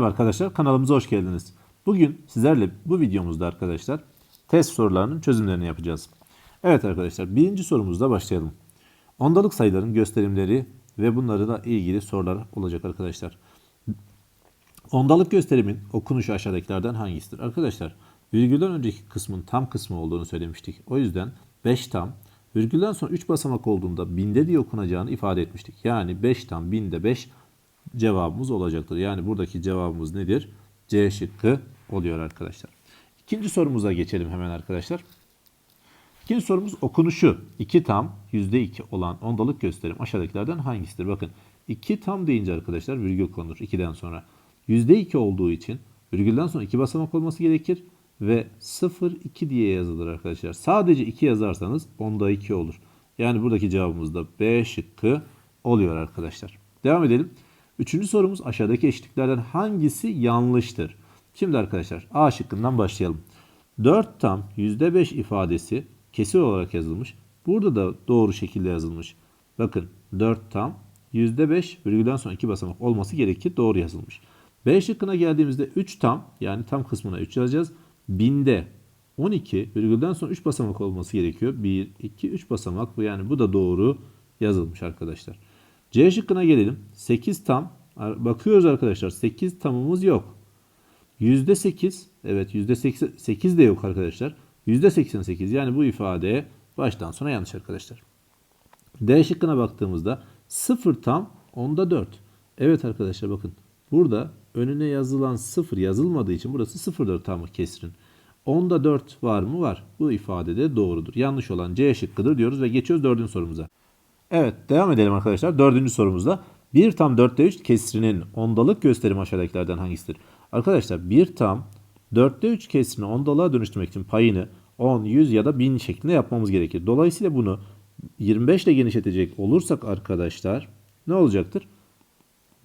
Merhaba arkadaşlar, kanalımıza hoş geldiniz. Bugün sizlerle bu videomuzda arkadaşlar test sorularının çözümlerini yapacağız. Evet arkadaşlar, birinci sorumuzda başlayalım. Ondalık sayıların gösterimleri ve bunlarla ilgili sorular olacak arkadaşlar. Ondalık gösterimin okunuşu aşağıdakilerden hangisidir? Arkadaşlar, virgülden önceki kısmın tam kısmı olduğunu söylemiştik. O yüzden 5 tam, virgülden sonra 3 basamak olduğunda binde diye okunacağını ifade etmiştik. Yani 5 tam, binde 5 cevabımız olacaktır. Yani buradaki cevabımız nedir? C şıkkı oluyor arkadaşlar. İkinci sorumuza geçelim hemen arkadaşlar. İkinci sorumuz okunuşu 2 tam %2 olan ondalık gösterim aşağıdakilerden hangisidir? Bakın 2 tam deyince arkadaşlar virgül konur 2'den sonra. %2 olduğu için virgülden sonra 2 basamak olması gerekir ve 0 2 diye yazılır arkadaşlar. Sadece 2 yazarsanız onda 2 olur. Yani buradaki cevabımız da B şıkkı oluyor arkadaşlar. Devam edelim. Üçüncü sorumuz aşağıdaki eşitliklerden hangisi yanlıştır? Şimdi arkadaşlar A şıkkından başlayalım. 4 tam %5 ifadesi kesir olarak yazılmış. Burada da doğru şekilde yazılmış. Bakın 4 tam %5 virgülden sonra 2 basamak olması gerekir. Doğru yazılmış. B şıkkına geldiğimizde 3 tam yani tam kısmına 3 yazacağız. Binde 12 virgülden sonra 3 basamak olması gerekiyor. 1, 2, 3 basamak bu yani bu da doğru yazılmış arkadaşlar. C şıkkına gelelim. 8 tam. Bakıyoruz arkadaşlar 8 tamımız yok. %8 evet %8 de yok arkadaşlar. %88 yani bu ifade baştan sona yanlış arkadaşlar. D şıkkına baktığımızda 0 tam onda 4. Evet arkadaşlar bakın burada önüne yazılan 0 yazılmadığı için burası 0'dır tamı kesrin. Onda 4 var mı? Var. Bu ifade de doğrudur. Yanlış olan C şıkkıdır diyoruz ve geçiyoruz dördüncü sorumuza. Evet devam edelim arkadaşlar. Dördüncü sorumuzda 1 tam 4'te 3 kesrinin ondalık gösterimi aşağıdakilerden hangisidir? Arkadaşlar 1 tam 4'te 3 kesrini ondalığa dönüştürmek için payını 10, 100 ya da 1000 şeklinde yapmamız gerekir. Dolayısıyla bunu 25 ile genişletecek olursak arkadaşlar ne olacaktır?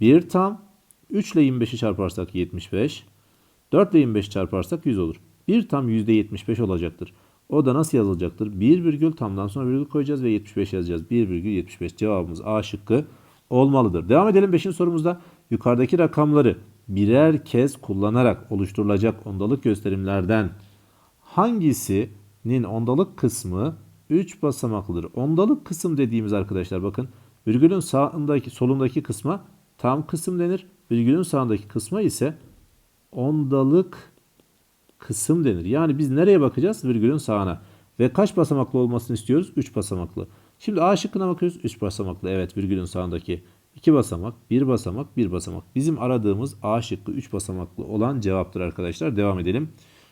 1 tam 3 ile 25'i çarparsak 75. 4 ile 25 çarparsak 100 olur. 1 tam %75 olacaktır. O da nasıl yazılacaktır? 1 virgül tamdan sonra virgül koyacağız ve 75 yazacağız. 1 virgül 75 cevabımız A şıkkı olmalıdır. Devam edelim 5. sorumuzda. Yukarıdaki rakamları birer kez kullanarak oluşturulacak ondalık gösterimlerden hangisinin ondalık kısmı 3 basamaklıdır? Ondalık kısım dediğimiz arkadaşlar bakın virgülün sağındaki solundaki kısma tam kısım denir. Virgülün sağındaki kısma ise ondalık kısım denir. Yani biz nereye bakacağız? Virgülün sağına. Ve kaç basamaklı olmasını istiyoruz? 3 basamaklı. Şimdi A şıkkına bakıyoruz. 3 basamaklı. Evet virgülün sağındaki 2 basamak, 1 basamak, 1 basamak. Bizim aradığımız A şıkkı 3 basamaklı olan cevaptır arkadaşlar. Devam edelim.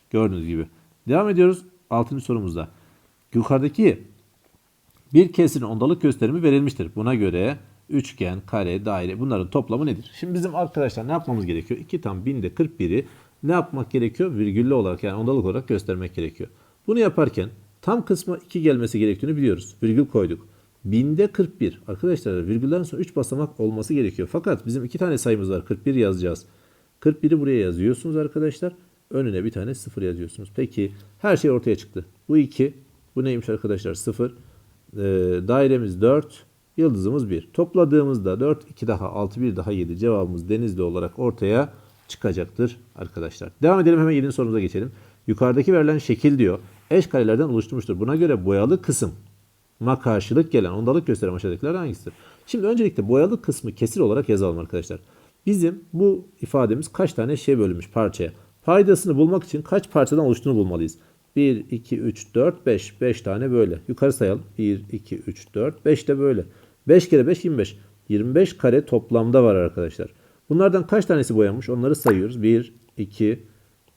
Gördüğünüz gibi. Devam ediyoruz 6. sorumuzda. Yukarıdaki bir kesirin ondalık gösterimi verilmiştir. Buna göre üçgen, kare, daire bunların toplamı nedir? Şimdi bizim arkadaşlar ne yapmamız gerekiyor? 2 tam binde 41'i ne yapmak gerekiyor? Virgüllü olarak yani ondalık olarak göstermek gerekiyor. Bunu yaparken tam kısma 2 gelmesi gerektiğini biliyoruz. Virgül koyduk. Binde 41. Arkadaşlar virgülden sonra 3 basamak olması gerekiyor. Fakat bizim 2 tane sayımız var. 41 yazacağız. 41'i buraya yazıyorsunuz arkadaşlar. Önüne bir tane 0 yazıyorsunuz. Peki her şey ortaya çıktı. Bu 2. Bu neymiş arkadaşlar? 0. Ee, dairemiz 4. Yıldızımız 1. Topladığımızda 4, 2 daha 6, 1 daha 7. Cevabımız denizli olarak ortaya çıkacaktır arkadaşlar. Devam edelim hemen 7. sorumuza geçelim. Yukarıdaki verilen şekil diyor. Eş karelerden oluşturmuştur. Buna göre boyalı kısım ma karşılık gelen ondalık gösteren aşağıdakiler hangisidir? Şimdi öncelikle boyalı kısmı kesir olarak yazalım arkadaşlar. Bizim bu ifademiz kaç tane şey bölünmüş parçaya? Paydasını bulmak için kaç parçadan oluştuğunu bulmalıyız. 1, 2, 3, 4, 5. 5 tane böyle. Yukarı sayalım. 1, 2, 3, 4, 5 de böyle. 5 kere 5, 25. 25 kare toplamda var arkadaşlar. Bunlardan kaç tanesi boyanmış? Onları sayıyoruz. 1, 2,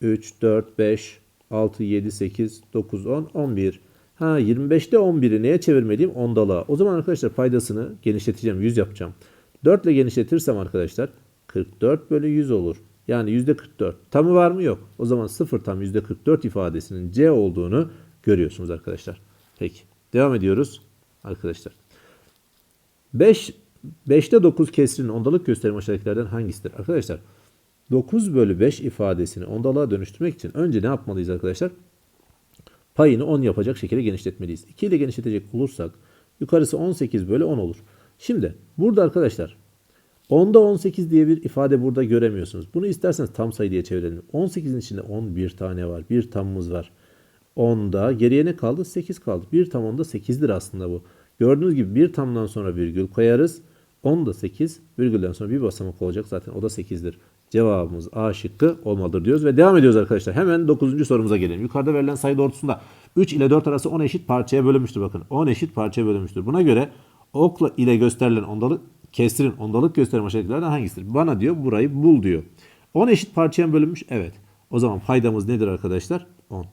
3, 4, 5, 6, 7, 8, 9, 10, 11. Ha 25'te 11'i neye çevirmeliyim? Ondalığa. O zaman arkadaşlar paydasını genişleteceğim. 100 yapacağım. 4 ile genişletirsem arkadaşlar 44 bölü 100 olur. Yani %44. Tamı var mı? Yok. O zaman 0 tam %44 ifadesinin C olduğunu görüyorsunuz arkadaşlar. Peki. Devam ediyoruz arkadaşlar. 5 5'te 9 kesrinin ondalık gösterimi aşağıdakilerden hangisidir? Arkadaşlar 9 bölü 5 ifadesini ondalığa dönüştürmek için önce ne yapmalıyız arkadaşlar? Payını 10 yapacak şekilde genişletmeliyiz. 2 ile genişletecek olursak yukarısı 18 bölü 10 olur. Şimdi burada arkadaşlar 10'da 18 diye bir ifade burada göremiyorsunuz. Bunu isterseniz tam sayı diye çevirelim. 18'in içinde 11 tane var. Bir tamımız var. 10'da geriye ne kaldı? 8 kaldı. Bir tam onda 8'dir aslında bu. Gördüğünüz gibi bir tamdan sonra virgül koyarız. 10 da 8. Virgülden sonra bir basamak olacak zaten. O da 8'dir. Cevabımız A şıkkı olmalıdır diyoruz ve devam ediyoruz arkadaşlar. Hemen 9. sorumuza gelelim. Yukarıda verilen sayı doğrultusunda 3 ile 4 arası 10 eşit parçaya bölünmüştür. Bakın 10 eşit parçaya bölünmüştür. Buna göre okla ile gösterilen ondalık kestirin ondalık gösterim aşağıdakilerden hangisidir? Bana diyor burayı bul diyor. 10 eşit parçaya bölünmüş? Evet. O zaman paydamız nedir arkadaşlar? 10.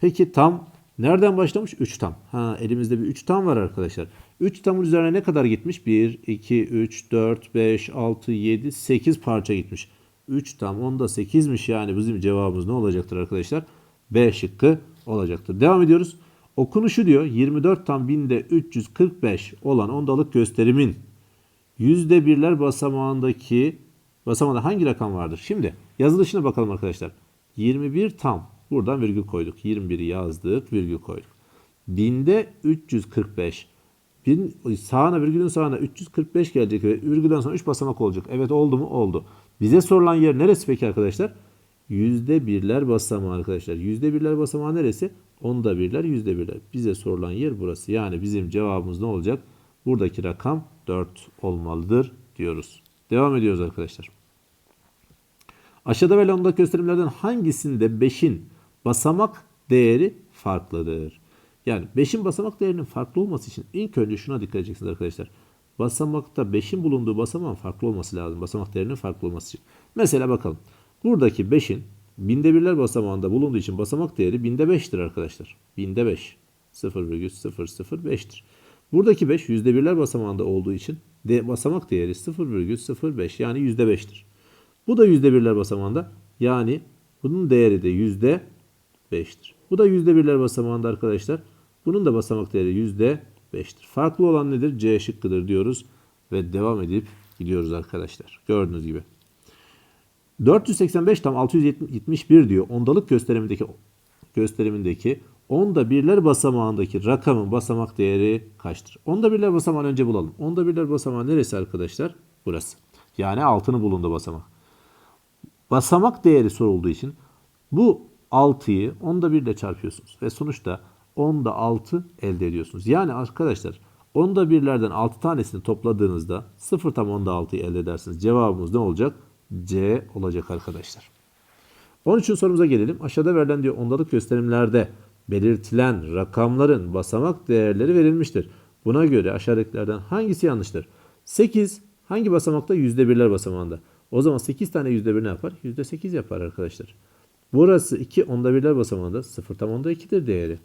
Peki tam nereden başlamış? 3 tam. Ha elimizde bir 3 tam var arkadaşlar. 3 tamın üzerine ne kadar gitmiş? 1, 2, 3, 4, 5, 6, 7, 8 parça gitmiş. 3 tam onda 8'miş yani bizim cevabımız ne olacaktır arkadaşlar? B şıkkı olacaktır. Devam ediyoruz. Okunuşu diyor 24 tam binde 345 olan ondalık gösterimin yüzde birler basamağındaki basamağında hangi rakam vardır? Şimdi yazılışına bakalım arkadaşlar. 21 tam buradan virgül koyduk. 21'i yazdık virgül koyduk. Binde 345. Bin, sağına virgülün sağına 345 gelecek ve virgülden sonra 3 basamak olacak. Evet oldu mu? Oldu. Bize sorulan yer neresi peki arkadaşlar? Yüzde birler basamağı arkadaşlar. Yüzde birler basamağı neresi? Onda birler, yüzde birler. Bize sorulan yer burası. Yani bizim cevabımız ne olacak? Buradaki rakam 4 olmalıdır diyoruz. Devam ediyoruz arkadaşlar. Aşağıda verilen ondaki gösterimlerden hangisinde 5'in basamak değeri farklıdır? Yani 5'in basamak değerinin farklı olması için ilk önce şuna dikkat edeceksiniz arkadaşlar. Basamakta 5'in bulunduğu basamağın farklı olması lazım. Basamak değerinin farklı olması için. Mesela bakalım. Buradaki 5'in binde birler basamağında bulunduğu için basamak değeri binde 5'tir arkadaşlar. Binde 5. 0,005'tir. Buradaki 5 yüzde birler basamağında olduğu için de basamak değeri 0,05 yani yüzde 5'tir. Bu da yüzde birler basamağında yani bunun değeri de yüzde 5'tir. Bu da yüzde birler basamağında arkadaşlar. Bunun da basamak değeri yüzde 5'tir. Farklı olan nedir? C şıkkıdır diyoruz ve devam edip gidiyoruz arkadaşlar. Gördüğünüz gibi. 485 tam 671 diyor. Ondalık gösterimindeki gösterimindeki onda birler basamağındaki rakamın basamak değeri kaçtır? Onda birler basamağını önce bulalım. Onda birler basamağı neresi arkadaşlar? Burası. Yani altının bulunduğu basamak. Basamak değeri sorulduğu için bu 6'yı onda 1 ile çarpıyorsunuz ve sonuçta onda 6 elde ediyorsunuz. Yani arkadaşlar onda birlerden 6 tanesini topladığınızda 0 tam onda 6'yı elde edersiniz. Cevabımız ne olacak? C olacak arkadaşlar. 13. sorumuza gelelim. Aşağıda verilen diyor ondalık gösterimlerde belirtilen rakamların basamak değerleri verilmiştir. Buna göre aşağıdakilerden hangisi yanlıştır? 8 hangi basamakta? Yüzde birler basamağında. O zaman 8 tane yüzde bir ne yapar? Yüzde 8 yapar arkadaşlar. Burası 2 onda birler basamağında 0 tam onda 2'dir değeri.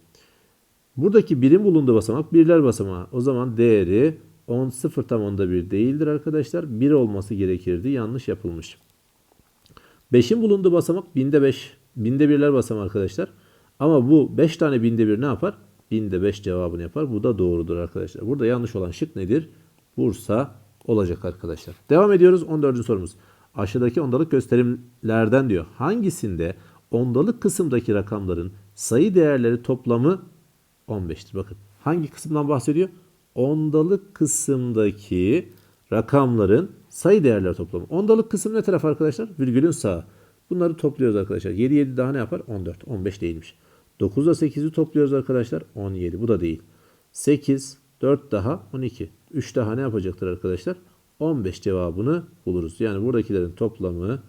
Buradaki birim bulunduğu basamak birler basamağı. O zaman değeri 10 0 tam onda 1 değildir arkadaşlar. 1 olması gerekirdi. Yanlış yapılmış. 5'in bulunduğu basamak binde 5. Binde birler basamağı arkadaşlar. Ama bu 5 tane binde bir ne yapar? Binde 5 cevabını yapar. Bu da doğrudur arkadaşlar. Burada yanlış olan şık nedir? Bursa olacak arkadaşlar. Devam ediyoruz 14. sorumuz. Aşağıdaki ondalık gösterimlerden diyor. Hangisinde ondalık kısımdaki rakamların sayı değerleri toplamı 15'tir? Bakın hangi kısımdan bahsediyor? Ondalık kısımdaki rakamların sayı değerleri toplamı. Ondalık kısım ne taraf arkadaşlar? Virgülün sağı. Bunları topluyoruz arkadaşlar. 7 7 daha ne yapar? 14. 15 değilmiş. 9 ile 8'i topluyoruz arkadaşlar. 17. Bu da değil. 8, 4 daha 12. 3 daha ne yapacaktır arkadaşlar? 15 cevabını buluruz. Yani buradakilerin toplamı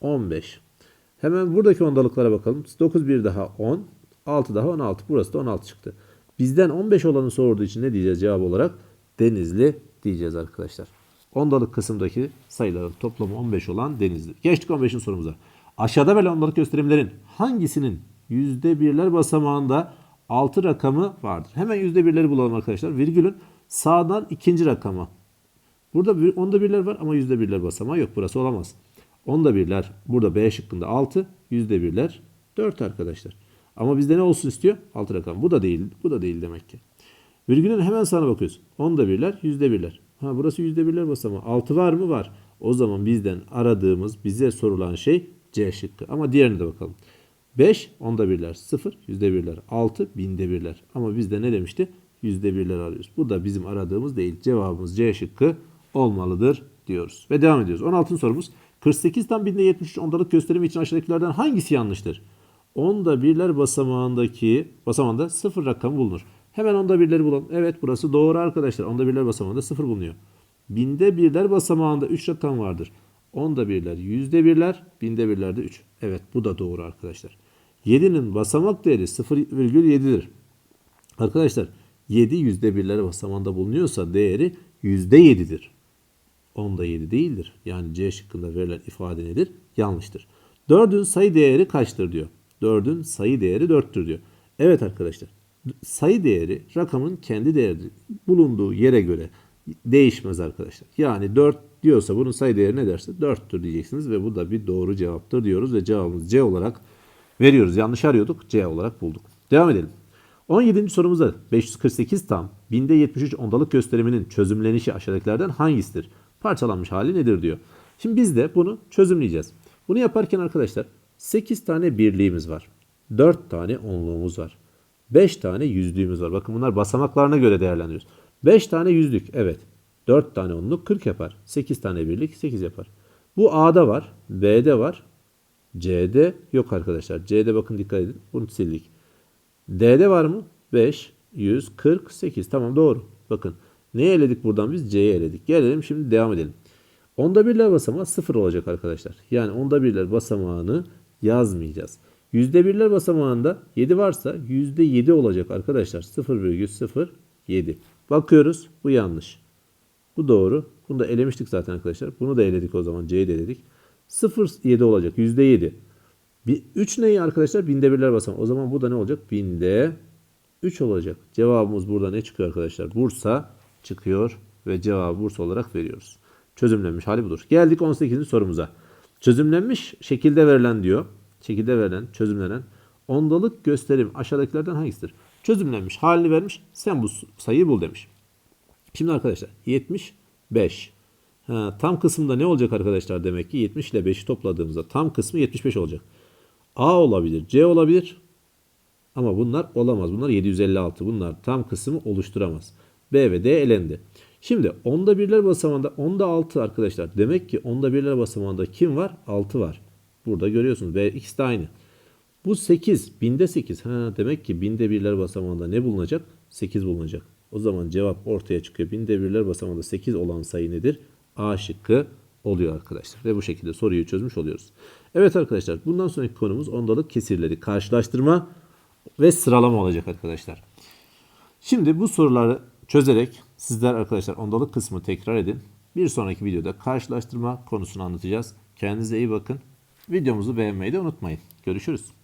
15. Hemen buradaki ondalıklara bakalım. 9 bir daha 10. 6 daha 16. Burası da 16 çıktı. Bizden 15 olanı sorduğu için ne diyeceğiz cevap olarak? Denizli diyeceğiz arkadaşlar. Ondalık kısımdaki sayıların toplamı 15 olan Denizli. Geçtik 15'in sorumuza. Aşağıda verilen ondalık gösterimlerin hangisinin yüzde birler basamağında 6 rakamı vardır? Hemen yüzde birleri bulalım arkadaşlar. Virgülün sağdan ikinci rakamı. Burada onda birler var ama yüzde birler basamağı yok. Burası olamaz. Onda birler burada B şıkkında 6, yüzde birler 4 arkadaşlar. Ama bizde ne olsun istiyor? 6 rakam. Bu da değil. Bu da değil demek ki. Virgülün hemen sağına bakıyoruz. Onda birler, yüzde birler. Ha burası yüzde birler basamağı. 6 var mı? Var. O zaman bizden aradığımız, bize sorulan şey C şıkkı. Ama diğerine de bakalım. 5 onda birler, 0 yüzde birler, 6 binde birler. Ama bizde ne demişti? Yüzde birler arıyoruz. Bu da bizim aradığımız değil. Cevabımız C şıkkı olmalıdır diyoruz. Ve devam ediyoruz. 16. sorumuz. 48 tam binde 73 ondalık gösterimi için aşağıdakilerden hangisi yanlıştır? Onda birler basamağındaki basamağında sıfır rakamı bulunur. Hemen onda birleri bulalım. Evet burası doğru arkadaşlar. Onda birler basamağında sıfır bulunuyor. Binde birler basamağında 3 rakam vardır. Onda birler, yüzde birler, binde birlerde 3. Evet bu da doğru arkadaşlar. 7'nin basamak değeri 0,7'dir. Arkadaşlar 7 yüzde birler basamağında bulunuyorsa değeri yüzde 7'dir. Onda 7 değildir. Yani C şıkkında verilen ifade nedir? Yanlıştır. 4'ün sayı değeri kaçtır diyor. 4'ün sayı değeri 4'tür diyor. Evet arkadaşlar. Sayı değeri rakamın kendi değeri bulunduğu yere göre değişmez arkadaşlar. Yani 4 diyorsa bunun sayı değeri ne derse 4'tür diyeceksiniz ve bu da bir doğru cevaptır diyoruz ve cevabımız C olarak veriyoruz. Yanlış arıyorduk. C olarak bulduk. Devam edelim. 17. sorumuzda 548 tam binde 73 ondalık gösteriminin çözümlenişi aşağıdakilerden hangisidir? Parçalanmış hali nedir diyor. Şimdi biz de bunu çözümleyeceğiz. Bunu yaparken arkadaşlar 8 tane birliğimiz var. 4 tane onluğumuz var. 5 tane yüzlüğümüz var. Bakın bunlar basamaklarına göre değerlendiriyoruz. 5 tane yüzlük evet. 4 tane onluk 40 yapar. 8 tane birlik 8 yapar. Bu A'da var. B'de var. C'de yok arkadaşlar. C'de bakın dikkat edin. Bunu sildik. D'de var mı? 5, 148. Tamam doğru. Bakın neyi eledik buradan biz? C'yi eledik. Gelelim şimdi devam edelim. Onda birler basamağı 0 olacak arkadaşlar. Yani onda birler basamağını yazmayacağız. Yüzde birler basamağında 7 varsa yüzde 7 olacak arkadaşlar. 0,07. Bakıyoruz. Bu yanlış. Bu doğru. Bunu da elemiştik zaten arkadaşlar. Bunu da eledik o zaman. C'yi de eledik. 0,7 olacak. Yüzde 7. Bir, 3 neyi arkadaşlar? Binde birler basamağı. O zaman bu da ne olacak? Binde 3 olacak. Cevabımız burada ne çıkıyor arkadaşlar? Bursa çıkıyor ve cevabı Bursa olarak veriyoruz. Çözümlenmiş hali budur. Geldik 18. sorumuza. Çözümlenmiş şekilde verilen diyor. Şekilde verilen, çözümlenen ondalık gösterim aşağıdakilerden hangisidir? Çözümlenmiş halini vermiş. Sen bu sayıyı bul demiş. Şimdi arkadaşlar 75. Ha, tam kısımda ne olacak arkadaşlar demek ki 70 ile 5'i topladığımızda tam kısmı 75 olacak. A olabilir, C olabilir. Ama bunlar olamaz. Bunlar 756. Bunlar tam kısmı oluşturamaz. B ve D elendi. Şimdi onda birler basamağında onda 6 arkadaşlar. Demek ki onda birler basamağında kim var? 6 var. Burada görüyorsunuz. B ikisi de aynı. Bu 8. Binde 8. Ha, demek ki binde birler basamağında ne bulunacak? 8 bulunacak. O zaman cevap ortaya çıkıyor. Binde birler basamağında 8 olan sayı nedir? A şıkkı oluyor arkadaşlar. Ve bu şekilde soruyu çözmüş oluyoruz. Evet arkadaşlar bundan sonraki konumuz ondalık kesirleri karşılaştırma ve sıralama olacak arkadaşlar. Şimdi bu soruları çözerek sizler arkadaşlar ondalık kısmı tekrar edin. Bir sonraki videoda karşılaştırma konusunu anlatacağız. Kendinize iyi bakın. Videomuzu beğenmeyi de unutmayın. Görüşürüz.